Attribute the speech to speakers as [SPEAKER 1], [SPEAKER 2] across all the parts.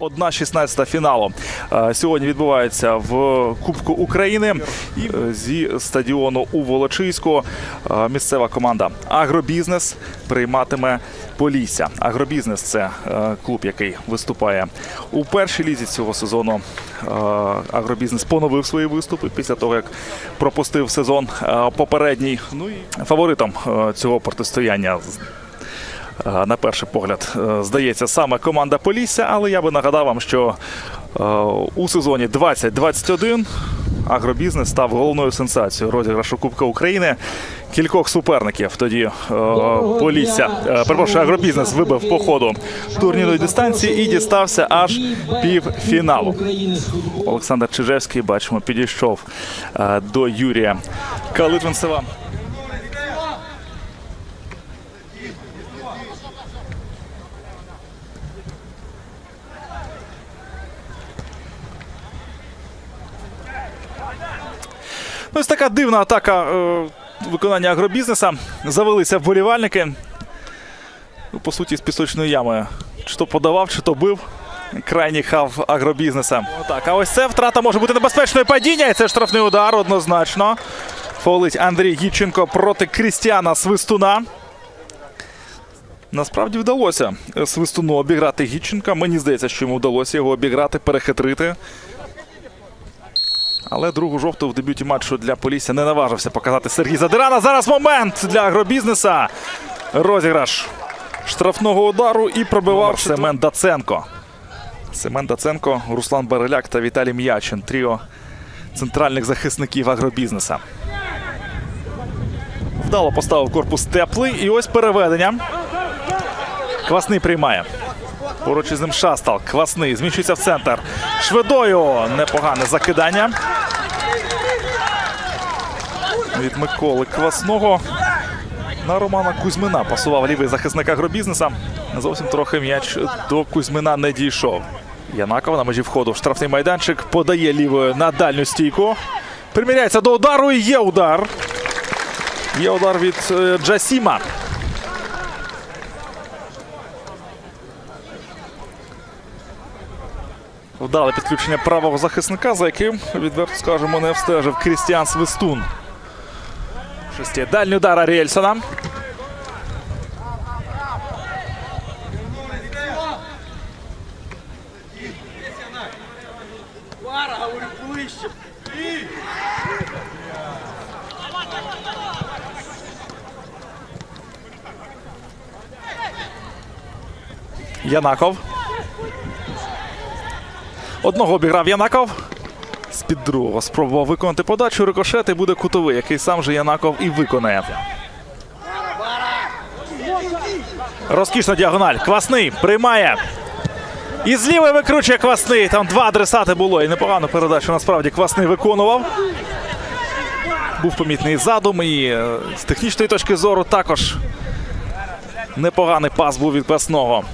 [SPEAKER 1] 1-16 фіналу е, сьогодні відбувається в Кубку України е, зі стадіону у Волочиську. е, Місцева команда Агробізнес прийматиме Полісся. Агробізнес це клуб, який виступає у першій лізі цього сезону. Агробізнес поновив свої виступи після того, як пропустив сезон попередній. Ну і фаворитом цього протистояння на перший погляд, е, здається, саме команда Полісся, але я би нагадав вам, що е, у сезоні 2021 агробізнес став головною сенсацією розіграшу Кубка України. Кількох суперників тоді е, Полісся, е, перепрошую, агробізнес вибив по ходу турнірної дистанції і дістався аж півфіналу. Олександр Чижевський, бачимо, підійшов е, до Юрія Калитвинцева. Ось така дивна атака е, виконання агробізнеса. Завелися вболівальники. Ну, по суті, з пісочної ями. Чи то подавав, чи то бив. Крайній хав агробізнеса. Так, а ось це втрата може бути небезпечною падіння. І це штрафний удар однозначно. Фолить Андрій Гіченко проти Крістіана Свистуна. Насправді вдалося Свистуну обіграти Гіченка. Мені здається, що йому вдалося його обіграти, перехитрити. Але другу жовту в дебюті матчу для Полісся не наважився показати Сергій Задирана. Зараз момент для агробізнеса. Розіграш штрафного удару і пробивав Семен Даценко. Семен Даценко, Руслан Бареляк та Віталій М'ячин. Тріо центральних захисників агробізнеса. Вдало поставив корпус теплий. І ось переведення. Квасний приймає. Поруч із ним Шастал. Квасний. Зміщується в центр. Швидою. Непогане закидання. Від Миколи Квасного. На Романа Кузьмина пасував лівий захисник агробізнеса. Зовсім трохи м'яч до Кузьмина не дійшов. Янаков на межі входу в штрафний майданчик подає лівою на дальню стійку. Приміряється до удару і є удар. Є удар від е, Джасіма. Вдале підключення правого захисника, за яким, відверто скажемо, не встежив Крістіан Свистун. Шесті. Дальній удар Аріельсона. Янаков. Одного обіграв Янаков. З-під другого спробував виконати подачу. Рикошет і буде кутовий, який сам же Янаков і виконає. Розкішна діагональ. Квасний приймає. І з викручує Квасний. Там два адресати було. І непогану передачу насправді Квасний виконував. Був помітний задум. І е, з технічної точки зору також непоганий пас був від Квасного.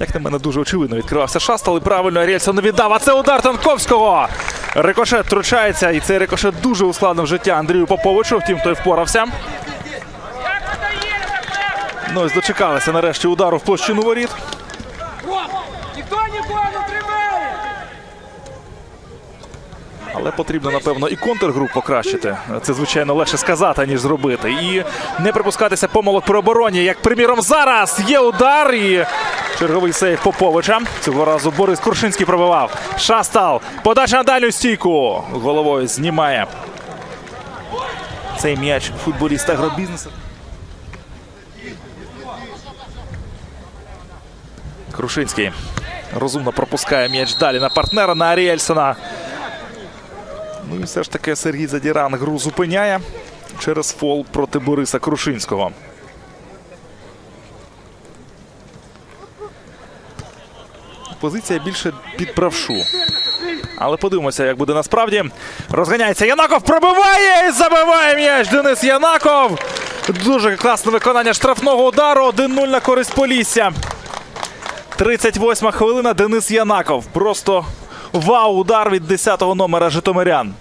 [SPEAKER 1] Як на мене дуже очевидно відкривався шастал і правильно Арєльсон віддав. А це удар Танковського. Рикошет втручається, і цей рикошет дуже ускладнив життя Андрію Поповичу. Втім, той впорався. Ну ось дочекалися нарешті удару в площину воріт.
[SPEAKER 2] Ніхто нікого не
[SPEAKER 1] Але потрібно, напевно, і контргруп покращити. Це, звичайно, легше сказати, ніж зробити. І не припускатися помилок при обороні. Як, приміром, зараз є удар і черговий сейф Поповича. Цього разу Борис Куршинський пробивав. Шастал. Подача на дальню стійку. Головою знімає. Цей м'яч футболіст агробізнесу. Крушинський розумно пропускає м'яч далі на партнера на Аріельсона. Ну і все ж таки Сергій Задіран гру зупиняє через фол проти Бориса Крушинського. Позиція більше під правшу. Але подивимося, як буде насправді. Розганяється Янаков, пробиває і забиває м'яч. Денис Янаков. Дуже класне виконання штрафного удару. 1-0 на користь Полісся. 38 хвилина. Денис Янаков. Просто вау, удар від 10-го номера Житомирян.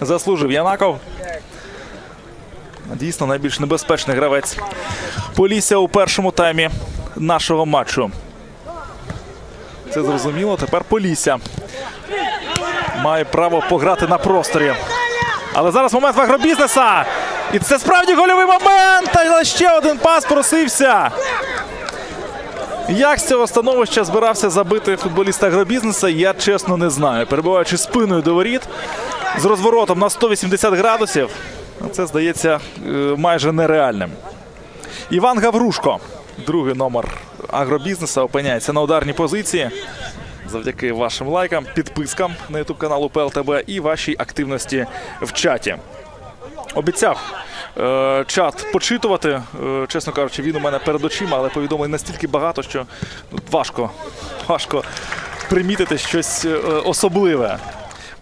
[SPEAKER 1] Заслужив Янаков. Дійсно найбільш небезпечний гравець Полісся у першому таймі нашого матчу. Це зрозуміло. Тепер Полісся має право пограти на просторі. Але зараз момент в агробізнеса. І це справді гольовий момент. Але ще один пас просився. Як з цього становища збирався забити футболіст агробізнеса, я чесно не знаю. Перебуваючи спиною до воріт з розворотом на 180 градусів, це здається е, майже нереальним. Іван Гаврушко, другий номер агробізнеса, опиняється на ударній позиції. Завдяки вашим лайкам, підпискам на ютуб каналу ПЛТБ і вашій активності в чаті. Обіцяв е, чат почитувати. Е, чесно кажучи, він у мене перед очима, але повідомлень настільки багато, що ну, важко, важко примітити щось е, особливе.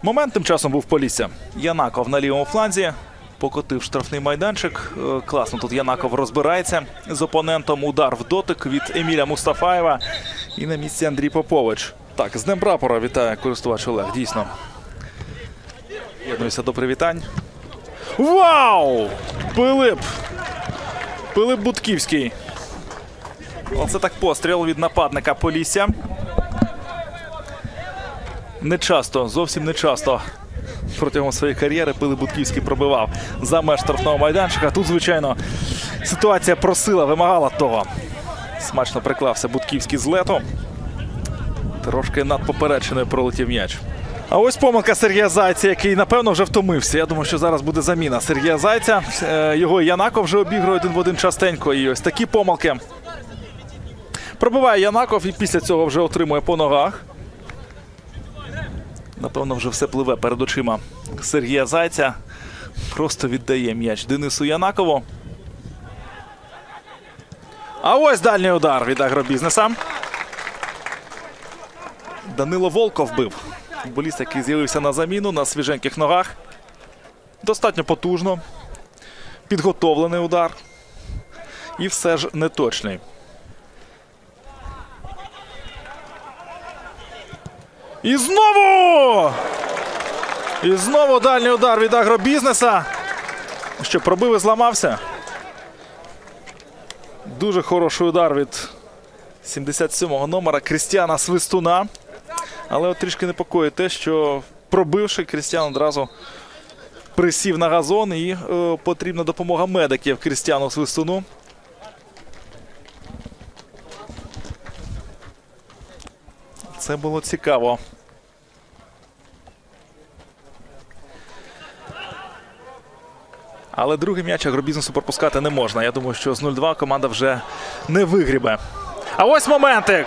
[SPEAKER 1] Момент тим часом був Полісся. Янаков на лівому фланзі. Покотив штрафний майданчик. Е, Класно тут Янаков розбирається з опонентом. Удар в дотик від Еміля Мустафаєва. І на місці Андрій Попович. Так, з Днем прапора вітає користувач Олег. Дійсно. Єднуюся до привітань. Вау! Пилип! Пилип Будківський. Оце так постріл від нападника Полісся. Не часто, зовсім не часто. Протягом своєї кар'єри Пилип Будківський пробивав за меж штрафного майданчика. Тут, звичайно, ситуація просила, вимагала того. Смачно приклався Будківський з лету. Трошки над поперечиною пролетів м'яч. А ось помилка Сергія Зайця, який напевно вже втомився. Я думаю, що зараз буде заміна Сергія Зайця. Е, Його Янаков вже обігрує один в один частенько. І ось такі помилки. Пробиває Янаков і після цього вже отримує по ногах. Напевно, вже все пливе перед очима Сергія Зайця. Просто віддає м'яч Денису Янакову. А ось дальній удар від агробізнеса. Данило Волков бив. Футболіст, який з'явився на заміну на свіженьких ногах. Достатньо потужно. Підготовлений удар. І все ж неточний. І знову! І знову дальній удар від агробізнеса. Що пробив і зламався. Дуже хороший удар від 77-го номера Крістіана Свистуна. Але от трішки непокоїть те, що пробивши, Крістіан одразу присів на газон і е, потрібна допомога медиків Крістіану Свистуну. Це було цікаво. Але другий м'яч агробізнесу пропускати не можна. Я думаю, що з 0-2 команда вже не вигрібе. А ось моментик.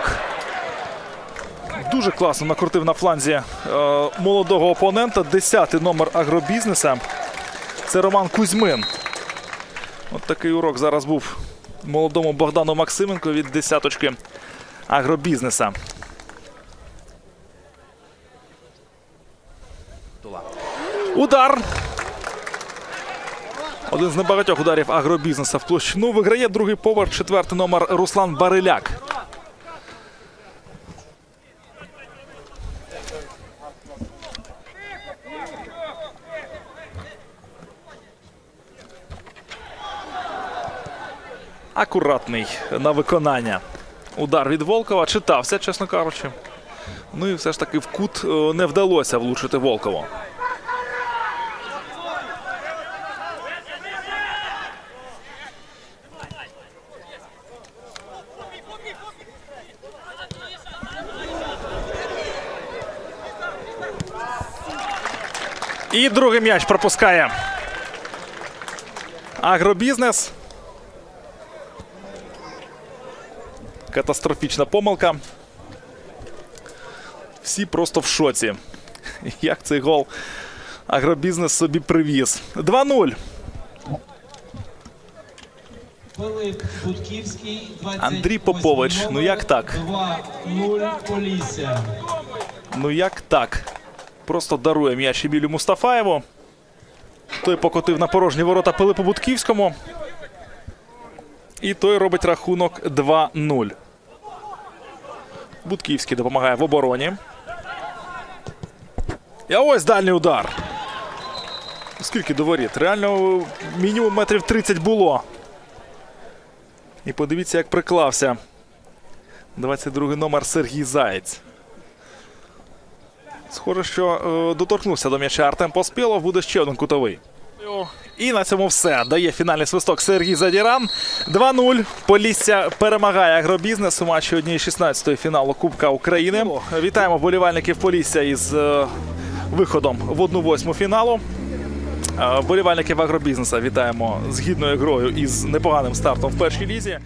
[SPEAKER 1] Дуже класно накрутив на фланзі е, молодого опонента. Десятий номер агробізнеса. Це Роман Кузьмин. От такий урок зараз був молодому Богдану Максименко від десяточки агробізнеса. Удар. Один з небагатьох ударів агробізнеса в площину виграє другий поверх, четвертий номер Руслан Бариляк. Акуратний на виконання. Удар від Волкова читався, чесно кажучи. Ну і все ж таки в кут е, не вдалося влучити Волкову. І другий м'яч пропускає. Агробізнес. Катастрофічна помилка. Всі просто в шоці. Як цей гол агробізнес собі привіз. 2-0.
[SPEAKER 3] Пилип Будківський, 28
[SPEAKER 1] Андрій Попович, ну як так? Ну як так? Просто дарує м'яч Емілю Мустафаєву. Той покотив на порожні ворота Пилипу Будківському. І той робить рахунок 2-0. Будківський допомагає в обороні. І ось дальній удар. Скільки до воріт? Реально мінімум метрів 30 було. І подивіться, як приклався. 22-й номер Сергій Заєць. Схоже, що е, доторкнувся до м'яча Артем Поспілов, буде ще один кутовий. І на цьому все. Дає фінальний свисток Сергій Задіран. 2-0. Полісся перемагає агробізнес у матчі 1-16 фіналу Кубка України. Вітаємо вболівальників Полісся із е, виходом в 1-8 фіналу. Болівальників Вболівальників агробізнеса вітаємо з гідною грою і з непоганим стартом в першій лізі.